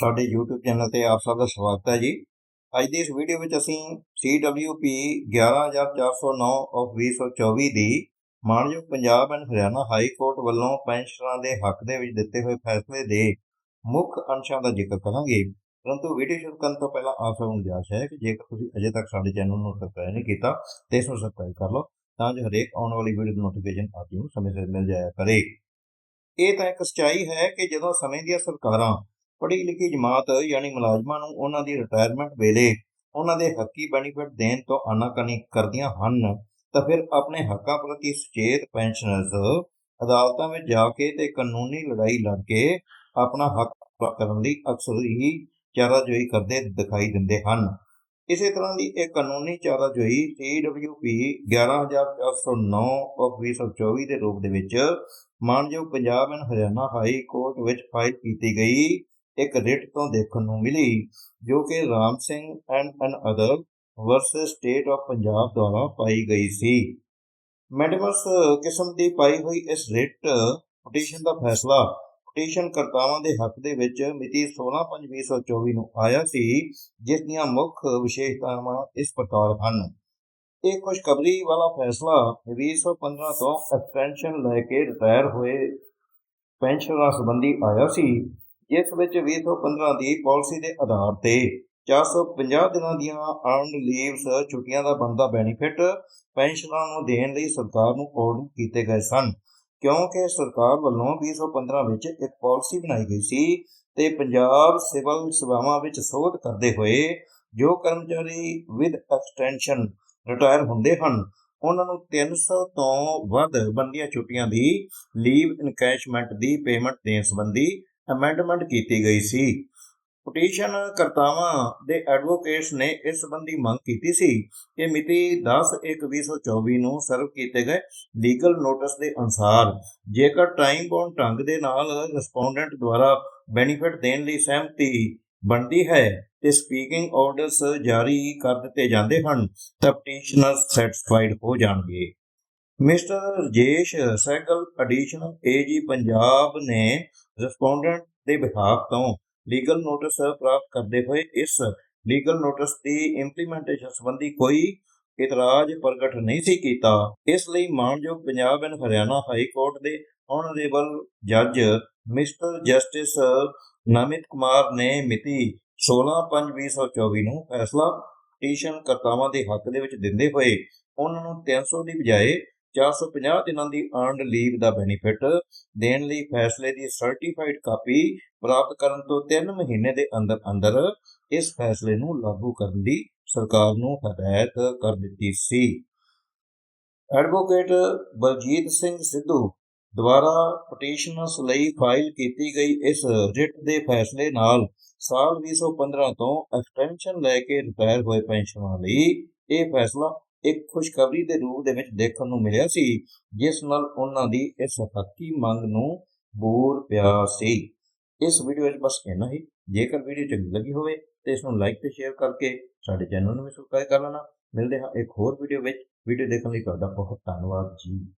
ਸਾਡੇ YouTube channel ਤੇ ਆਪ ਸਭ ਦਾ ਸਵਾਗਤ ਹੈ ਜੀ। ਅੱਜ ਦੀ ਇਸ ਵੀਡੀਓ ਵਿੱਚ ਅਸੀਂ CWP 11409 ਆਫ 2024 ਦੀ ਮਾਨਯੋਗ Punjab and Haryana high court ਵੱਲੋਂ ਪੈਨਸ਼ਨਰਾਂ ਦੇ ਹੱਕ ਦੇ ਵਿੱਚ ਦਿੱਤੇ ਹੋਏ ਫੈਸਲੇ ਦੇ ਮੁੱਖ ਅੰਸ਼ਾਂ ਦਾ ਜ਼ਿਕਰ ਕਰਾਂਗੇ। ਪਰੰਤੂ ਵੀਡੀਓ ਸ਼ੁਰੂ ਕਰਨ ਤੋਂ ਪਹਿਲਾਂ ਆਪ ਸਭ ਨੂੰ ਗੁਜ਼ਾਰਿਸ਼ ਹੈ ਕਿ ਜੇਕਰ ਤੁਸੀਂ ਅਜੇ ਤੱਕ ਸਾਡੇ ਚੈਨਲ ਨੂੰ ਸਬਸਕ੍ਰਾਈਬ ਨਹੀਂ ਕੀਤਾ, ਤੇ ਇਸ ਨੂੰ ਸਬਸਕ੍ਰਾਈਬ ਕਰ ਲਓ, ਤਾਂ ਜੋ ਹਰੇਕ ਆਉਣ ਵਾਲੀ ਵੀਡੀਓ ਦੀ ਨੋਟੀਫਿਕੇਸ਼ਨ ਆਪ ਨੂੰ ਸਮੇਂ ਸਿਰ ਮਿਲ ਜਾਇਆ ਕਰੇ। ਇਹ ਤਾਂ ਇੱਕ ਸੱਚਾਈ ਹੈ ਕਿ ਜਦੋਂ ਸਮੇਂ ਦੀਆਂ ਸਰਕਾਰਾਂ ਪੜ੍ਹੀ ਲਿਖੀ ਜਮਾਤ ਯਾਨੀ ਮੁਲਾਜ਼ਮਾਂ ਨੂੰ ਉਹਨਾਂ ਦੀ ਰਿਟਾਇਰਮੈਂਟ ਵੇਲੇ ਉਹਨਾਂ ਦੇ ਹੱਕੀ ਬੈਨੀਫਿਟ ਦੇਣ ਤੋਂ ਆਨਾਕਾਨੀ ਕਰਦੀਆਂ ਹਨ, ਤਾਂ ਫਿਰ ਆਪਣੇ ਹੱਕਾਂ ਪ੍ਰਤੀ ਸੁਚੇਤ ਪੈਨਸ਼ਨਰਸ ਅਦਾਲਤਾਂ ਵਿੱਚ ਜਾ ਕੇ ਤੇ ਕਾਨੂੰਨੀ ਲੜਾਈ ਲੜ ਕੇ ਆਪਣਾ ਹੱਕ ਕਰਨ ਲਈ ਅਕਸਰ ਹੀ ਚਾਰਾਜੋਈ ਕਰਦੇ ਦਿਖਾਈ ਦਿੰਦੇ ਹਨ। ਇਸੇ ਤਰ੍ਹਾਂ ਦੀ ਇੱਕ ਕਾਨੂੰਨੀ ਚਾਰਾਜੋਈ CWP 11409 ਆਫ 2024 ਦੇ ਰੂਪ ਦੇ ਵਿੱਚ ਮਾਨਯੋਗ Punjab and Haryana high court ਵਿੱਚ ਫਾਈਲ ਕੀਤੀ ਗਈ। ਇੱਕ ਰਿਟ ਤੋਂ ਦੇਖਣ ਨੂੰ ਮਿਲੀ, ਜੋ ਕਿ Ram Singh and an other versus state of Punjab ਦੁਆਰਾ ਪਾਈ ਗਈ ਸੀ। ਮੈਡਮਸ ਕਿਸਮ ਦੀ ਪਾਈ ਹੋਈ ਇਸ ਰਿਟ ਪਟੀਸ਼ਨ ਦਾ ਫੈਸਲਾ ਪਟੀਸ਼ਨ ਕਰਤਾਵਾਂ ਦੇ ਹੱਕ ਦੇ ਵਿੱਚ ਮਿਤੀ 16/5/2024 ਨੂੰ ਆਇਆ ਸੀ, ਜਿਸ ਦੀਆਂ ਮੁੱਖ ਵਿਸ਼ੇਸ਼ਤਾਵਾਂ ਇਸ ਪ੍ਰਕਾਰ ਹਨ। ਇਹ ਖੁਸ਼ਖਬਰੀ ਵਾਲਾ ਫੈਸਲਾ 2015 ਤੋਂ ਐਕਸਟੈਂਸ਼ਨ ਲੈ ਕੇ ਰਿਟਾਇਰ ਹੋਏ ਪੈਨਸ਼ਨਰਾਂ ਸੰਬੰਧੀ ਆਇਆ ਸੀ। ਇਸ ਵਿੱਚ 2015 ਦੀ ਪਾਲਿਸੀ ਦੇ ਆਧਾਰ ਤੇ 450 ਦਿਨਾਂ ਦੀਆਂ ਅਰਨਡ ਲੀਵਸ ਛੁੱਟੀਆਂ ਦਾ ਬਣਦਾ ਬੈਨੀਫਿਟ ਪੈਨਸ਼ਨਰਾਂ ਨੂੰ ਦੇਣ ਲਈ ਸਰਕਾਰ ਨੂੰ ਆਰਡਰ ਕੀਤੇ ਗਏ ਸਨ। ਕਿਉਂਕਿ ਸਰਕਾਰ ਵੱਲੋਂ 2015 ਵਿੱਚ ਇੱਕ ਪਾਲਿਸੀ ਬਣਾਈ ਗਈ ਸੀ ਤੇ ਪੰਜਾਬ ਸਿਵਲ ਸੇਵਾਵਾਂ ਵਿੱਚ ਸੋਧ ਕਰਦੇ ਹੋਏ ਜੋ ਕਰਮਚਾਰੀ ਵਿਦ ਐਕਸਟੈਂਸ਼ਨ ਰਿਟਾਇਰ ਹੁੰਦੇ ਹਨ, ਉਹਨਾਂ ਨੂੰ 300 ਤੋਂ ਵੱਧ ਬੰਦੀਆਂ ਛੁੱਟੀਆਂ ਦੀ ਲੀਵ ਇਨਕੈਸ਼ਮੈਂਟ ਦੀ ਪੇਮੈਂਟ ਦੇਣ ਸੰਬੰਧੀ ਅਮੈਂਡਮੈਂਟ ਕੀਤੀ ਗਈ ਸੀ। ਪਟੀਸ਼ਨ ਕਰਤਾਵਾਂ ਦੇ ਐਡਵੋਕੇਟਸ ਨੇ ਇਸ ਸੰਬੰਧੀ ਮੰਗ ਕੀਤੀ ਸੀ ਕਿ ਮਿਤੀ 10/1/2024 ਨੂੰ ਸਰਵ ਕੀਤੇ ਗਏ ਲੀਗਲ ਨੋਟਿਸ ਦੇ ਅਨੁਸਾਰ ਜੇਕਰ ਟਾਈਮ ਬੌਂਡ ਢੰਗ ਦੇ ਨਾਲ ਰਿਸਪੋਂਡੈਂਟ ਦੁਆਰਾ ਬੈਨੀਫਿਟ ਦੇਣ ਲਈ ਸਹਿਮਤੀ ਬਣਦੀ ਹੈ ਤੇ ਸਪੀਕਿੰਗ ਆਰਡਰਸ ਜਾਰੀ ਕਰ ਦਿੱਤੇ ਜਾਂਦੇ ਹਨ ਤਾਂ ਪਟੀਸ਼ਨਰ ਸੈਟੀਸਫਾਈਡ ਹੋ ਜਾਣਗੇ। Mister Rajesh Sehgal additional AG Punjab ਨੇ ਰਿਸਪੋਂਡੈਂਟ ਦੇ ਬਿਹਾਫ ਤੋਂ ਲੀਗਲ ਨੋਟਿਸ ਪ੍ਰਾਪਤ ਕਰਦੇ ਹੋਏ ਇਸ ਲੀਗਲ ਨੋਟਿਸ ਦੀ ਇੰਪਲੀਮੈਂਟੇਸ਼ਨ ਸੰਬੰਧੀ ਕੋਈ ਇਤਰਾਜ਼ ਪ੍ਰਗਟ ਨਹੀਂ ਸੀ ਕੀਤਾ। ਇਸ ਲਈ ਮਾਨਯੋਗ Punjab and Haryana high court ਦੇ ਆਨਰੇਬਲ ਜੱਜ ਮਿਸਟਰ ਜਸਟਿਸ ਨਮਿਤ ਕੁਮਾਰ ਨੇ ਮਿਤੀ 16/5/2024 ਨੂੰ ਫੈਸਲਾ ਪਟੀਸ਼ਨ ਕਰਤਾਵਾਂ ਦੇ ਹੱਕ ਦੇ ਵਿੱਚ ਦਿੰਦੇ ਹੋਏ ਉਹਨਾਂ ਨੂੰ 300 ਦੀ ਬਜਾਏ 450 ਦਿਨਾਂ ਦੀ ਅਰਨਡ ਲੀਵ ਦਾ ਬੈਨੀਫਿਟ ਦੇਣ ਲਈ ਫੈਸਲੇ ਦੀ ਸਰਟੀਫਾਈਡ ਕਾਪੀ ਪ੍ਰਾਪਤ ਕਰਨ ਤੋਂ 3 ਮਹੀਨੇ ਦੇ ਅੰਦਰ ਅੰਦਰ ਇਸ ਫੈਸਲੇ ਨੂੰ ਲਾਗੂ ਕਰਨ ਦੀ ਸਰਕਾਰ ਨੂੰ ਹਦਾਇਤ ਕਰ ਦਿੱਤੀ ਸੀ। ਐਡਵੋਕੇਟ ਬਲਜੀਤ ਸਿੰਘ ਸਿੱਧੂ ਦੁਆਰਾ ਪਟੀਸ਼ਨਰਸ ਲਈ ਫਾਈਲ ਕੀਤੀ ਗਈ ਇਸ ਰਿਟ ਦੇ ਫੈਸਲੇ ਨਾਲ ਸਾਲ 2015 ਤੋਂ ਐਕਸਟੈਂਸ਼ਨ ਲੈ ਕੇ ਰਿਟਾਇਰ ਹੋਏ ਪੈਨਸ਼ਨਰਾਂ ਲਈ ਇਹ ਫੈਸਲਾ ਇੱਕ ਖੁਸ਼ਖਬਰੀ ਦੇ ਰੂਪ ਦੇ ਵਿੱਚ ਦੇਖਣ ਨੂੰ ਮਿਲਿਆ ਸੀ, ਜਿਸ ਨਾਲ ਉਹਨਾਂ ਦੀ ਇਸ ਹੱਕੀ ਮੰਗ ਨੂੰ ਬੂਰ ਪਿਆ ਸੀ। ਇਸ ਵੀਡੀਓ ਵਿੱਚ ਬਸ ਇੰਨਾ ਹੀ। ਜੇਕਰ ਵੀਡੀਓ ਚੰਗੀ ਲੱਗੀ ਹੋਵੇ ਤੇ ਇਸ ਨੂੰ ਲਾਈਕ ਤੇ ਸ਼ੇਅਰ ਕਰਕੇ ਸਾਡੇ ਚੈਨਲ ਨੂੰ ਵੀ ਸਬਸਕ੍ਰਾਈਬ ਕਰ ਲੈਣਾ। ਮਿਲਦੇ ਹਾਂ ਇੱਕ ਹੋਰ ਵੀਡੀਓ ਵਿੱਚ। ਵੀਡੀਓ ਦੇਖਣ ਲਈ ਤੁਹਾਡਾ ਬਹੁਤ ਧੰਨਵਾਦ ਜੀ।